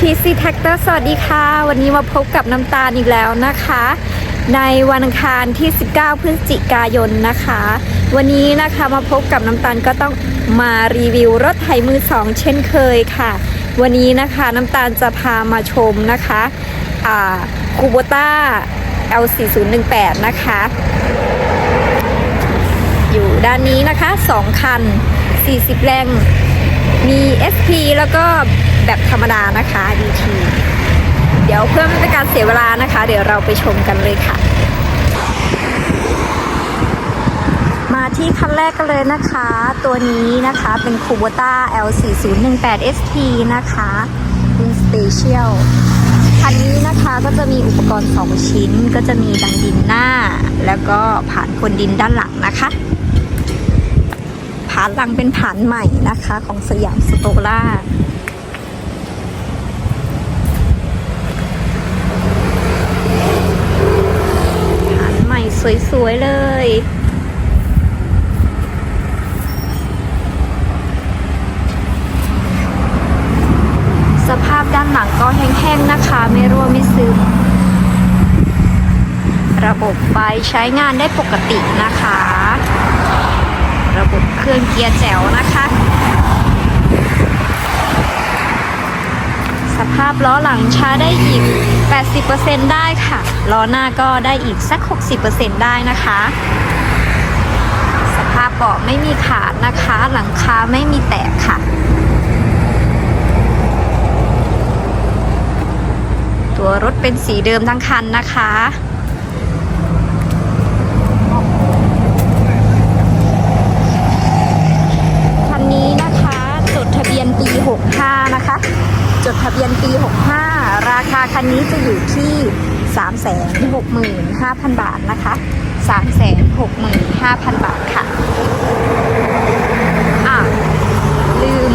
PC Tractor สวัสดีค่ะ วันนี้มาพบกับน้ำตาลอีกแล้วนะคะ ในวันอังคารที่ 19 พฤศจิกายนนะคะ วันนี้นะคะมาพบกับน้ำตาลก็ต้องมารีวิวรถไถมือสองเช่นเคยค่ะ วันนี้นะคะน้ำตาลจะพามาชมนะคะอ่าคูโบต้า L4018 นะคะ อยู่ด้านนี้นะคะ 2 คัน 40 แรง มี SP แล้วก็ แบบธรรมดานะคะ DT เดี๋ยวเพื่อไม่เป็นการเสียเวลานะคะ เดี๋ยวเราไปชมกันเลยค่ะ มาที่คันแรกกันเลยนะคะ ตัวนี้นะคะเป็น Kubota L4018 SP นะคะเป็นสเปเชียลคันนี้นะคะก็จะมีอุปกรณ์ 2 ชิ้น ก็จะมีดังดินหน้า แล้วก็ผ่านคนดินด้านหลังนะคะผานหลังเป็นผานใหม่นะคะของสยามสโตล่า ผานใหม่ส วยเลย สภาพด้านหลังก็แห้งๆนะคะ ไม่รั่วไม่ซึม ระบบไฟใช้งานได้ปกตินะคะ ระบบเครื่องเกียร์แจ๋วนะคะ สภาพล้อหลังช้าได้อีก 80%ได้ค่ะ ล้อหน้าก็ได้อีกสัก 60%ได้นะคะ สภาพเบาะไม่มีขาดนะคะ หลังคาไม่มีแตกค่ะ ตัวรถเป็นสีเดิมทั้งคันนะคะ จดทะเบียนปี 65 ราคาคันนี้จะอยู่ที่ 365,000 บาทนะคะ 365,000 บาทค่ะอะ ลืม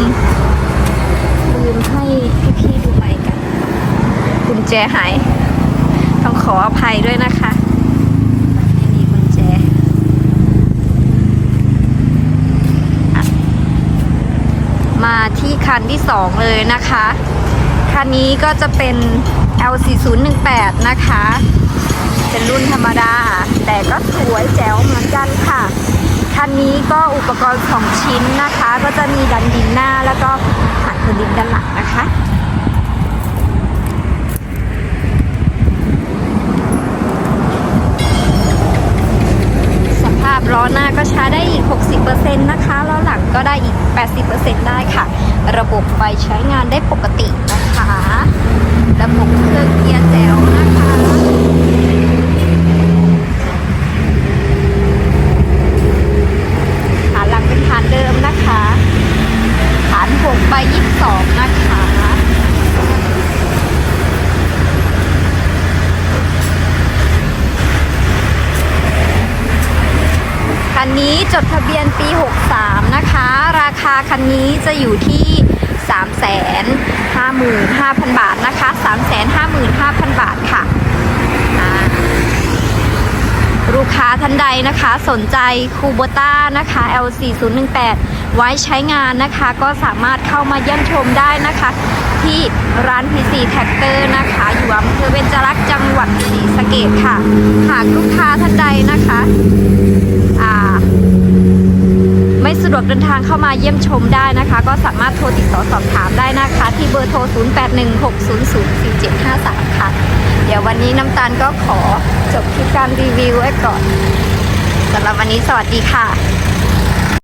ลืมให้พี่ๆดูใหม่กันกุญแจหาย ต้องขออภัยด้วยนะคะไม่มีกุญแจ มา ที่คันที่ 2 เลยนะคะ คันนี้ก็จะเป็น L4018 นะคะ เป็นรุ่นธรรมดา แต่ก็สวยแจ๋วเหมือนกันค่ะ คันนี้ก็อุปกรณ์ 2 ชิ้นนะคะ ก็จะมีดันดินหน้าแล้วก็ผ่านดินด้านหลังนะคะสภาพล้อหน้าก็ใช้ได้อีก 60%นะคะ ก็ได้อีก 80%ได้ค่ะ ระบบไฟใช้งานได้ปกตินะคะ ระบบเครื่องเกียร์แจ๋วนะคะฐานหลังเป็นฐานเดิมนะคะฐาน6ใบ22 นะคะ คันนี้จดทะเบียนปี 63 นะคะ ราคาคันนี้จะอยู่ที่ 355,000 บาทนะคะ 355,000 บาทค่ะอ่าลูกค้าท่านใดนะคะ สนใจคูโบต้านะคะ L4018 ไว้ใช้งานนะคะ ก็สามารถเข้ามาเยี่ยมชมได้นะคะ ที่ร้าน PC Tractor นะคะ อยู่อำเภอเบญจรักษ์จังหวัดศรีสะเกษค่ะ หากลูกค้าท่านใดนะคะ ดเดินทางเข้ามาเยี่ยมชมได้นะคะ ก็สามารถโทรติดต่อสอบถามได้นะคะ ที่เบอร์โทร 0816004753 ค่ะ เดี๋ยววันนี้น้ำตาลก็ขอจบคลิปการรีวิวไว้ก่อนสำหรับวันนี้สวัสดีค่ะ